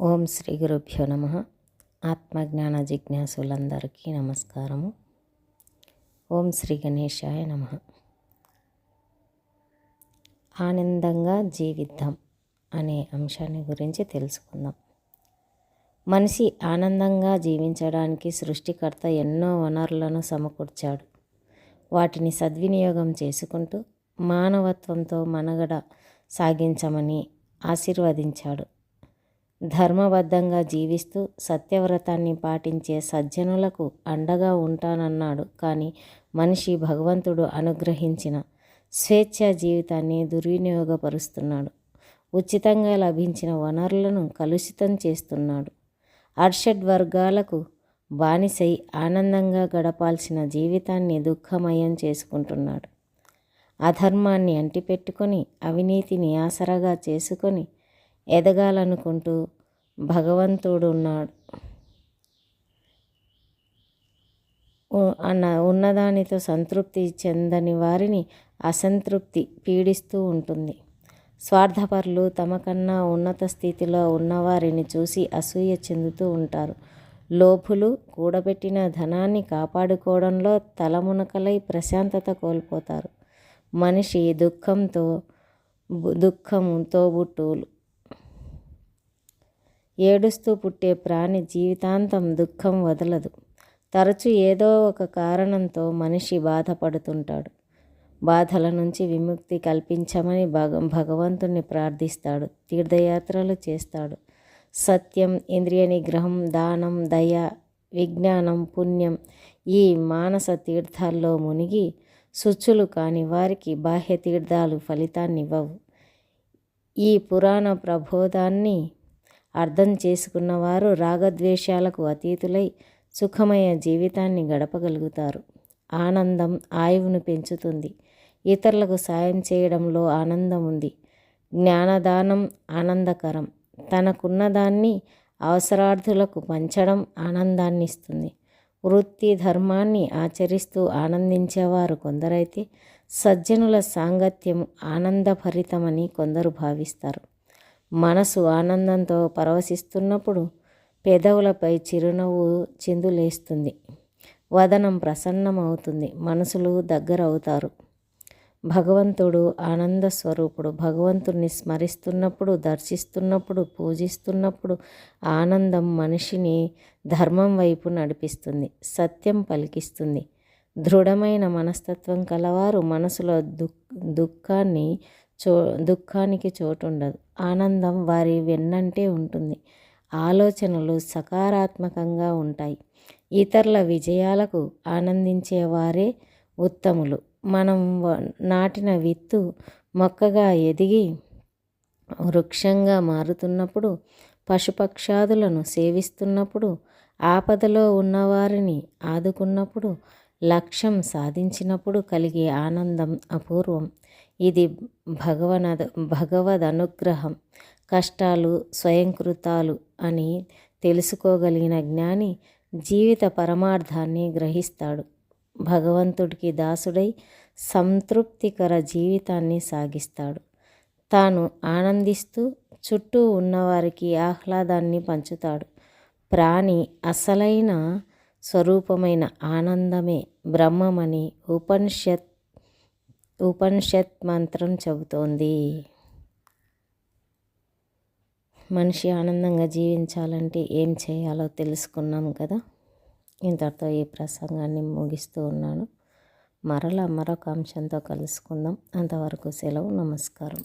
ఓం శ్రీ గురుభ్యో నమ. ఆత్మజ్ఞాన జిజ్ఞాసులందరికీ నమస్కారము. ఓం శ్రీ గణేశాయ నమ. ఆనందంగా జీవిద్దాం అనే అంశాన్ని గురించి తెలుసుకుందాం. మనిషి ఆనందంగా జీవించడానికి సృష్టికర్త ఎన్నో వనరులను సమకూర్చాడు. వాటిని సద్వినియోగం చేసుకుంటూ మానవత్వంతో మనగడ సాగించమని ఆశీర్వదించాడు. ధర్మబద్ధంగా జీవిస్తూ సత్యవ్రతాన్ని పాటించే సజ్జనులకు అండగా ఉంటానన్నాడు. కానీ మనిషి భగవంతుడు అనుగ్రహించిన స్వేచ్ఛ జీవితాన్ని దుర్వినియోగపరుస్తున్నాడు. ఉచితంగా లభించిన వనరులను కలుషితం చేస్తున్నాడు. అర్షడ్ వర్గాలకు బానిసై ఆనందంగా గడపాల్సిన జీవితాన్ని దుఃఖమయం చేసుకుంటున్నాడు. అధర్మాన్ని అంటిపెట్టుకొని అవినీతిని ఆసరగా చేసుకొని ఎదగాలనుకుంటూ భగవంతుడు ఉన్నాడు. అన్న ఉన్నదానితో సంతృప్తి చెందని వారిని అసంతృప్తి పీడిస్తూ ఉంటుంది. స్వార్థపరులు తమకన్నా ఉన్నత స్థితిలో ఉన్నవారిని చూసి అసూయ చెందుతూ ఉంటారు. లోపులు కూడబెట్టిన ధనాన్ని కాపాడుకోవడంలో తలమునకలై ప్రశాంతత కోల్పోతారు. మనిషి దుఃఖంతో దుఃఖంతో బుట్టూలు. ఏడుస్తూ పుట్టే ప్రాణి జీవితాంతం దుఃఖం వదలదు. తరచు ఏదో ఒక కారణంతో మనిషి బాధపడుతుంటాడు. బాధల నుంచి విముక్తి కల్పించమని భగ భగవంతుణ్ణి ప్రార్థిస్తాడు. తీర్థయాత్రలు చేస్తాడు. సత్యం ఇంద్రియ నిగ్రహం దానం దయ విజ్ఞానం పుణ్యం ఈ మానస తీర్థాల్లో మునిగి శుచులు కాని వారికి బాహ్య తీర్థాలు ఫలితాన్నివ్వవు. ఈ పురాణ ప్రబోధాన్ని అర్థం చేసుకున్నవారు రాగద్వేషాలకు అతీతులై సుఖమయ జీవితాన్ని గడపగలుగుతారు. ఆనందం ఆయువును పెంచుతుంది. ఇతరులకు సాయం చేయడంలో ఆనందం ఉంది. జ్ఞానదానం ఆనందకరం. తనకున్నదాన్ని అవసరార్థులకు పంచడం ఆనందాన్ని ఇస్తుంది వృత్తి ధర్మాన్ని ఆచరిస్తూ ఆనందించేవారు కొందరైతే సజ్జనుల సాంగత్యం ఆనందభరితమని కొందరు భావిస్తారు. మనసు ఆనందంతో పరవశిస్తున్నప్పుడు పెదవులపై చిరునవ్వు చిందులేస్తుంది. వదనం ప్రసన్నమవుతుంది. మనసులు దగ్గరవుతారు. భగవంతుడు ఆనంద స్వరూపుడు భగవంతుణ్ణి స్మరిస్తున్నప్పుడు దర్శిస్తున్నప్పుడు పూజిస్తున్నప్పుడు ఆనందం మనిషిని ధర్మం వైపు నడిపిస్తుంది. సత్యం పలికిస్తుంది. దృఢమైన మనస్తత్వం కలవారు మనసులో దుఃఖాన్ని చో దుఃఖానికి చోటు ఉండదు ఆనందం వారి వెన్నంటే ఉంటుంది. ఆలోచనలు సకారాత్మకంగా ఉంటాయి. ఇతరుల విజయాలకు ఆనందించేవారే ఉత్తములు. మనం నాటిన విత్తు మొక్కగా ఎదిగి వృక్షంగా మారుతున్నప్పుడు పశుపక్షాదులను సేవిస్తున్నప్పుడు ఆపదలో ఉన్నవారిని ఆదుకున్నప్పుడు లక్ష్యం సాధించినప్పుడు కలిగే ఆనందం అపూర్వం. ఇది భగవనద భగవద్ అనుగ్రహం కష్టాలు స్వయంకృతాలు అని తెలుసుకోగలిగిన జ్ఞాని జీవిత పరమార్థాన్ని గ్రహిస్తాడు. భగవంతుడికి దాసుడై సంతృప్తికర జీవితాన్ని సాగిస్తాడు. తాను ఆనందిస్తూ చుట్టూ ఉన్నవారికి ఆహ్లాదాన్ని పంచుతాడు. ప్రాణి అసలైన స్వరూపమైన ఆనందమే బ్రహ్మమని ఉపనిషత్ ఉపనిషత్ మంత్రం చెబుతోంది. మనిషి ఆనందంగా జీవించాలంటే ఏం చేయాలో తెలుసుకున్నాం కదా. ఇంతటితో ఈ ప్రసంగాన్ని ముగిస్తూ ఉన్నాను. మరలా మరొక అంశంతో కలుసుకుందాం. అంతవరకు సెలవు నమస్కారం.